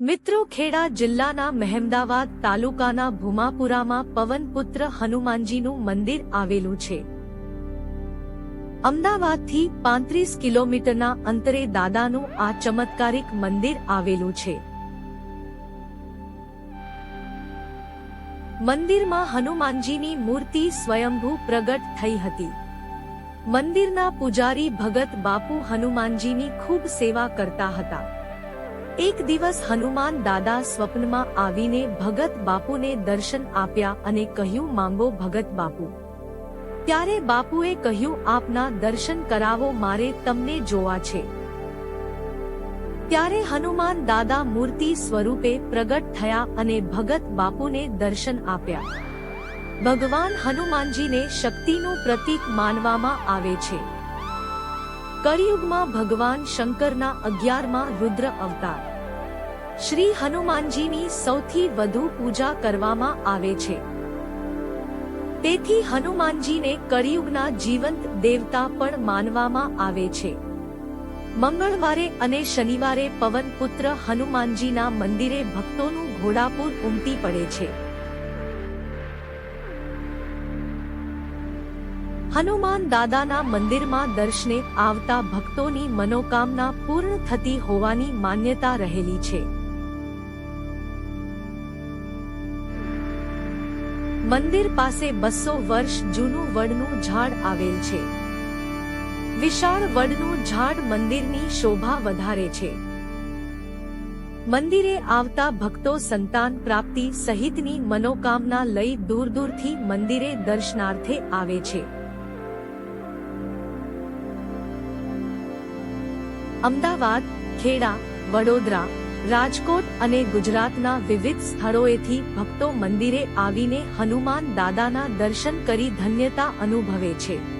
મિત્રો ખેડા જિલ્લાના મહેમદાવાદ તાલુકાના ભૂમાપુરામાં પવનપુત્ર હનુમાનજીનું મંદિર આવેલું છે. અમદાવાદથી પાંત્રીસ કિલોમીટરના અંતરે દાદાનું આ ચમત્કારિક મંદિર આવેલું છે. મંદિરમાં હનુમાનજીની મૂર્તિ સ્વયંભૂ પ્રગટ થઈ હતી. મંદિરના પૂજારી ભગત બાપુ હનુમાનજીની ખૂબ સેવા કરતા હતા. એક દિવસ હનુમાન દાદા સ્વપ્નમાં આવીને ભગત બાપુને દર્શન આપ્યા અને કહ્યું, માંગો ભગત બાપુ. ત્યારે બાપુએ કહ્યું, આપના દર્શન કરાવો, મારે તમને જોવા છે. ત્યારે હનુમાન દાદા મૂર્તિ સ્વરૂપે પ્રગટ થયા અને ભગત બાપુને દર્શન આપ્યા. ભગવાન હનુમાનજીને શક્તિનું પ્રતીક માનવામાં આવે છે. કળિયુગમાં ભગવાન શંકરના અગિયારમાં રુદ્ર અવતાર. શ્રી હનુમાનજીની સૌથી વધુ પૂજા કરવામાં આવે છે. તેથી હનુમાનજીને કળિયુગના જીવંત દેવતા પણ માનવામાં આવે છે. મંગળવારે અને શનિવારે પવનપુત્ર હનુમાનજીના મંદિરે ભક્તોનું ઘોડાપુર ઉમટી પડે છે. હનુમાન દાદાના મંદિરમાં દર્શને આવતા ભક્તોની મનોકામના પૂર્ણ થતી હોવાની માન્યતા રહેલી છે. મંદિર પાસે બસો વર્ષ જૂનું વડનું ઝાડ આવેલ છે. વિશાળ વડનું ઝાડ મંદિરની શોભા વધારે છે. મંદિરે આવતા ભક્તો સંતાન પ્રાપ્તિ સહિતની મનોકામના લઈ દૂર દૂરથી મંદિરે દર્શનાર્થે આવે છે. અમદાવાદ, ખેડા, વડોદરા, રાજકોટ અને ગુજરાતના વિવિધ સ્થળોએથી ભક્તો મંદિરે આવીને હનુમાન દાદાના દર્શન કરી ધન્યતા અનુભવે છે.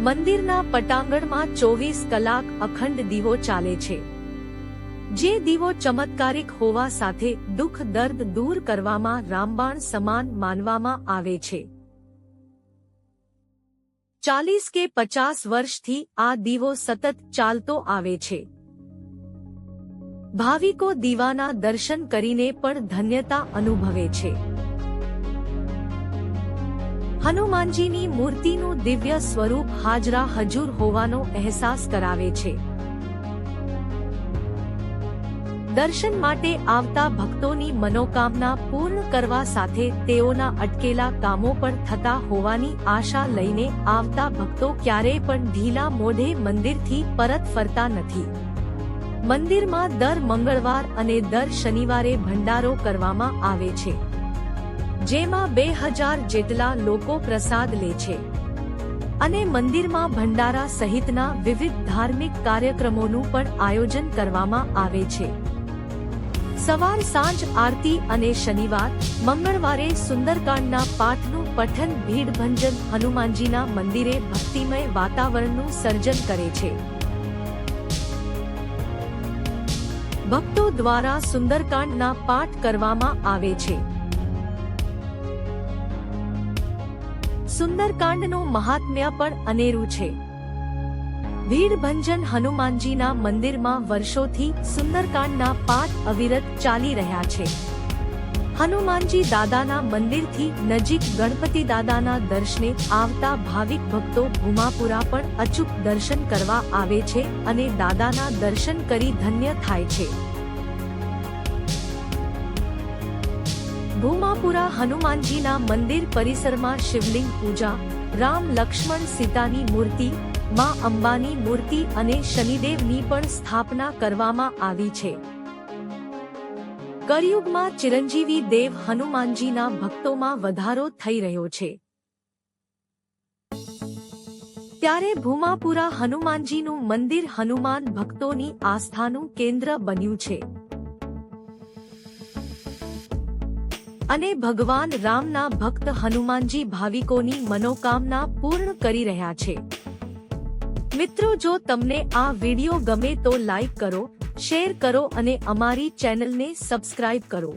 મંદિરના પટાંગણમાં ચોવીસ કલાક અખંડ દીવો ચાલે છે. જે દીવો ચમત્કારિક હોવા સાથે દુઃખ દર્દ દૂર કરવામાં રામબાણ સમાન માનવામાં આવે છે. ચાલીસ કે પચાસ વર્ષથી આ દીવો સતત ચાલતો આવે છે. ભાવિકો દીવાના દર્શન કરીને પણ ધન્યતા અનુભવે છે. હનુમાનજીની મૂર્તિનું દિવ્ય સ્વરૂપ હાજરા હજુર હોવાનો અહેસાસ કરાવે છે. દર્શન માટે આવતા ભક્તોની મનોકામના પૂર્ણ કરવા સાથે તેઓના અટકેલા કામો પણ થતા હોવાની આશા લઈને આવતા ભક્તો ક્યારેય પણ ઢીલા મોઢે મંદિરથી પરત ફરતા નથી. મંદિરમાં દર મંગળવાર અને દર શનિવારે ભંડારો કરવામાં આવે છે. જેમાં બે હજાર જેટલા લોકો પ્રસાદ લે છે. અને મંદિરમાં ભંડારા સહિતના વિવિધ ધાર્મિક કાર્યક્રમોનું પણ આયોજન કરવામાં આવે છે. સવાર સાંજ, આરતી અને શનિવાર, મંગળવારે સુંદરકાંડના પાઠનું પઠન ભીડભંજન હનુમાનજીના મંદિરે ભક્તિમય વાતાવરણનું સર્જન કરે છે. ભક્તો દ્વારા સુંદરકાંડના પાઠ કરવામાં આવે છે. સુંદરકાંડનું મહાત્મ્ય પણ અનેરું છે. ભીડભંજન હનુમાનજીના મંદિરમાં વર્ષોથી સુંદરકાંડના પાઠ અવિરત ચાલી રહ્યા છે. હનુમાનજી દાદાના મંદિરથી નજીક ગણપતિ દાદાના દર્શને આવતા ભાવિક ભક્તો ભૂમાપુરા પણ અચૂક દર્શન કરવા આવે છે અને દાદાના દર્શન કરી ધન્ય થાય છે. ભૂમાપુરા હનુમાનજીના મંદિર પરિસરમાં શિવલિંગ પૂજા, રામ લક્ષ્મણ સીતાની મૂર્તિ માં અંબાની મૂર્તિ અને શનિદેવની પણ સ્થાપના કરવામાં આવી છે. કળિયુગમાં ચિરંજીવી દેવ હનુમાનજીના ભક્તોમાં વધારો થઈ રહ્યો છે. ત્યારે ભૂમાપુરા હનુમાનજીનું મંદિર હનુમાન ભક્તોની આસ્થાનું કેન્દ્ર બન્યું છે. અને ભગવાન રામના ભક્ત હનુમાનજી ભાવિકોની મનોકામના પૂર્ણ કરી રહ્યા છે. મિત્રો, જો તમને આ વિડિયો ગમે તો લાઈક કરો, શેર કરો અને અમારી ચેનલને સબસ્ક્રાઇબ કરો.